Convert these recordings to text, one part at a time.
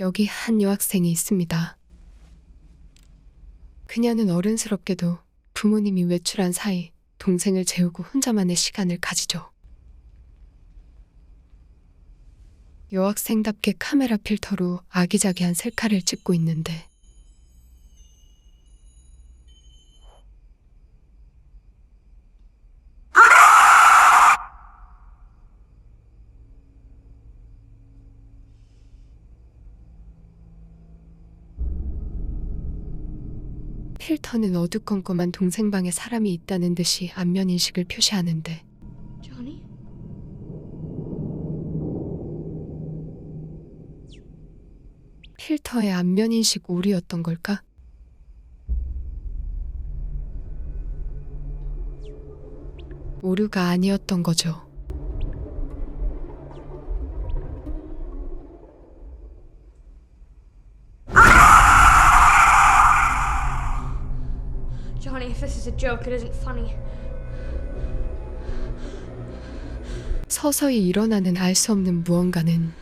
여기 한 여학생이 있습니다. 그녀는 어른스럽게도 부모님이 외출한 사이 동생을 재우고 혼자만의 시간을 가지죠. 여학생답게 카메라 필터로 아기자기한 셀카를 찍고 있는데 필터는 어두컴컴한 동생 방에 사람이 있다는 듯이 안면 인식을 표시하는데 Johnny? 필터의 안면 인식 오류였던 걸까? 오류가 아니었던 거죠. 서서히 일어나는 알 수 없는 무언가는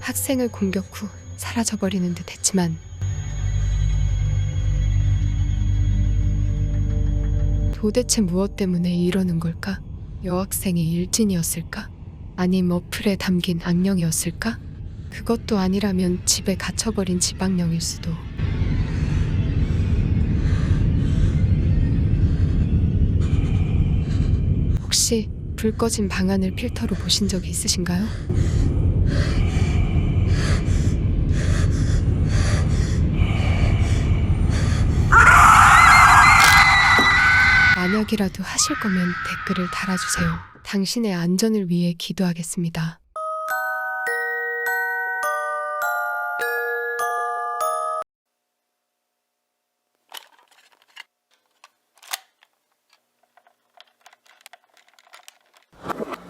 학생을 공격 후 사라져버리는 듯 했지만 도대체 무엇 때문에 이러는 걸까? 여학생이 일진이었을까? 아님 어플에 담긴 악령이었을까? 그것도 아니라면 집에 갇혀버린 지방령일 수도. 혹시 불 꺼진 방안을 필터로 보신 적이 있으신가요? 만약이라도 하실 거면 댓글을 달아주세요. 당신의 안전을 위해 기도하겠습니다.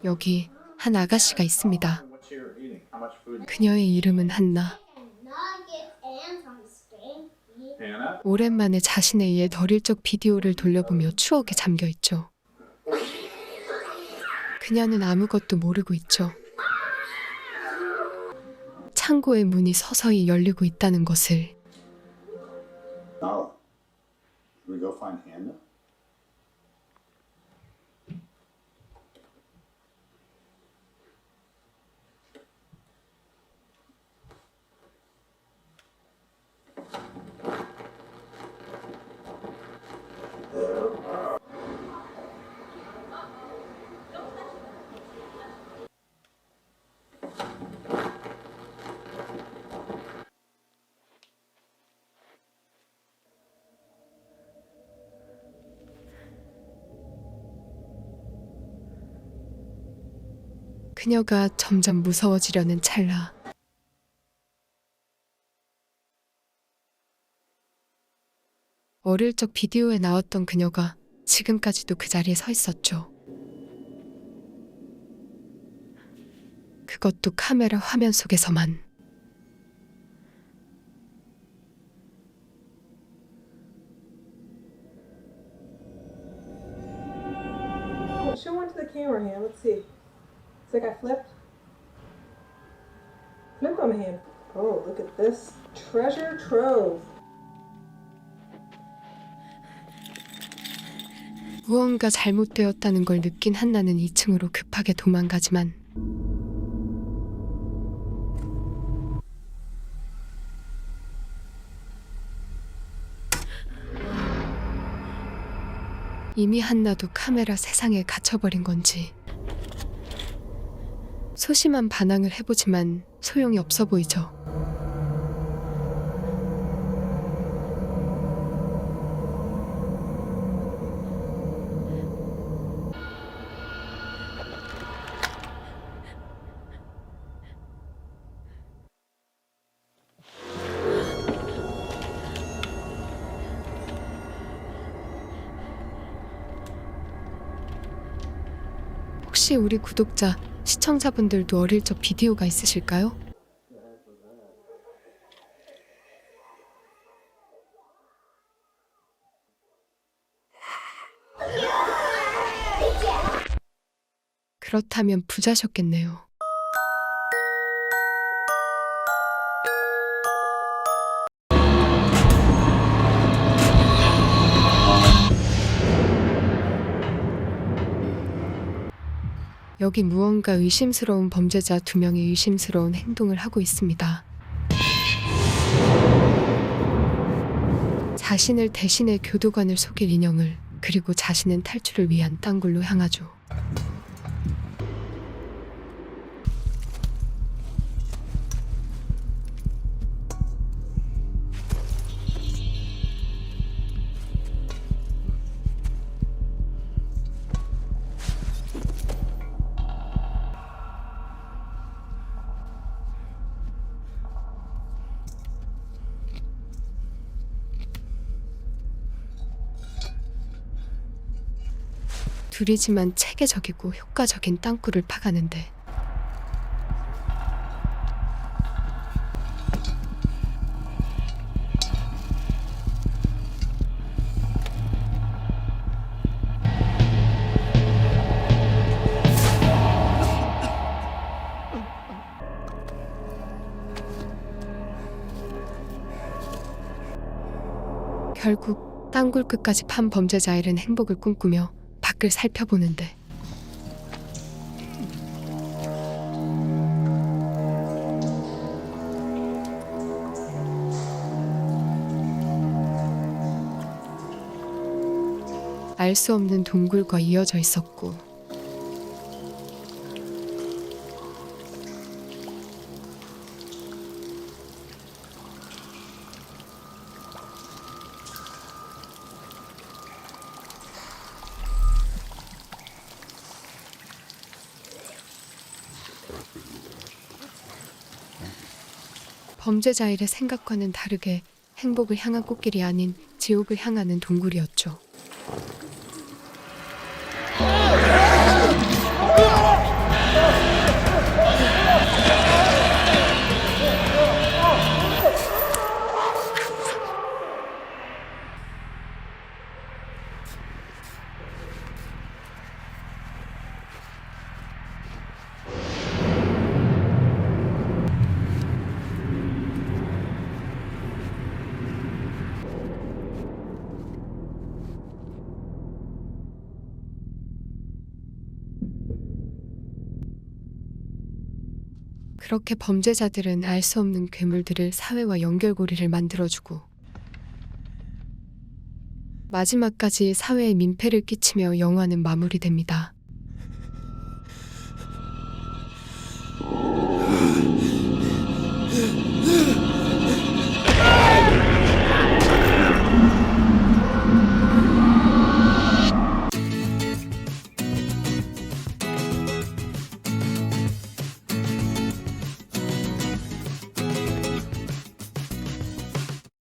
여기 한 아가씨가 있습니다. 그녀의 이름은 한나. 오랜만에 자신의 옛 어릴 적 비디오를 돌려보며 추억에 잠겨 있죠. 그녀는 아무것도 모르고 있죠. 창고의 문이 서서히 열리고 있다는 것을 Nala. Should we go find Hannah? 그녀가 점점 무서워지려는 찰나 어릴 적 비디오에 나왔던 그녀가 지금까지도 그 자리에 서 있었죠. 그것도 카메라 화면 속에서만. Show one to the camera hand. Let's see. It's like I flipped. Flip on hand. Oh, look at this treasure trove. 무언가 잘못되었다는 걸 느낀 한나는 2층으로 급하게 도망가지만 이미 한나도 카메라 세상에 갇혀버린 건지 소심한 반항을 해보지만 소용이 없어 보이죠. 혹시 우리 구독자, 시청자분들도 어릴 적 비디오가 있으실까요? 그렇다면 부자셨겠네요. 여기 무언가 의심스러운 범죄자 두 명이 의심스러운 행동을 하고 있습니다. 자신을 대신해 교도관을 속일 인형을 그리고 자신은 탈출을 위한 땅굴로 향하죠. 둘이지만 체계적이고 효과적인 땅굴을 파가는데. 결국 땅굴 끝까지 판 범죄자일은 행복을 꿈꾸며 밖을 살펴보는데. 알 수 없는 동굴과 이어져 있었고 범죄자 일의 생각과는 다르게 행복을 향한 꽃길이 아닌 지옥을 향하는 동굴이었죠. 그렇게 범죄자들은 알 수 없는 괴물들을 사회와 연결고리를 만들어주고 마지막까지 사회에 민폐를 끼치며 영화는 마무리됩니다.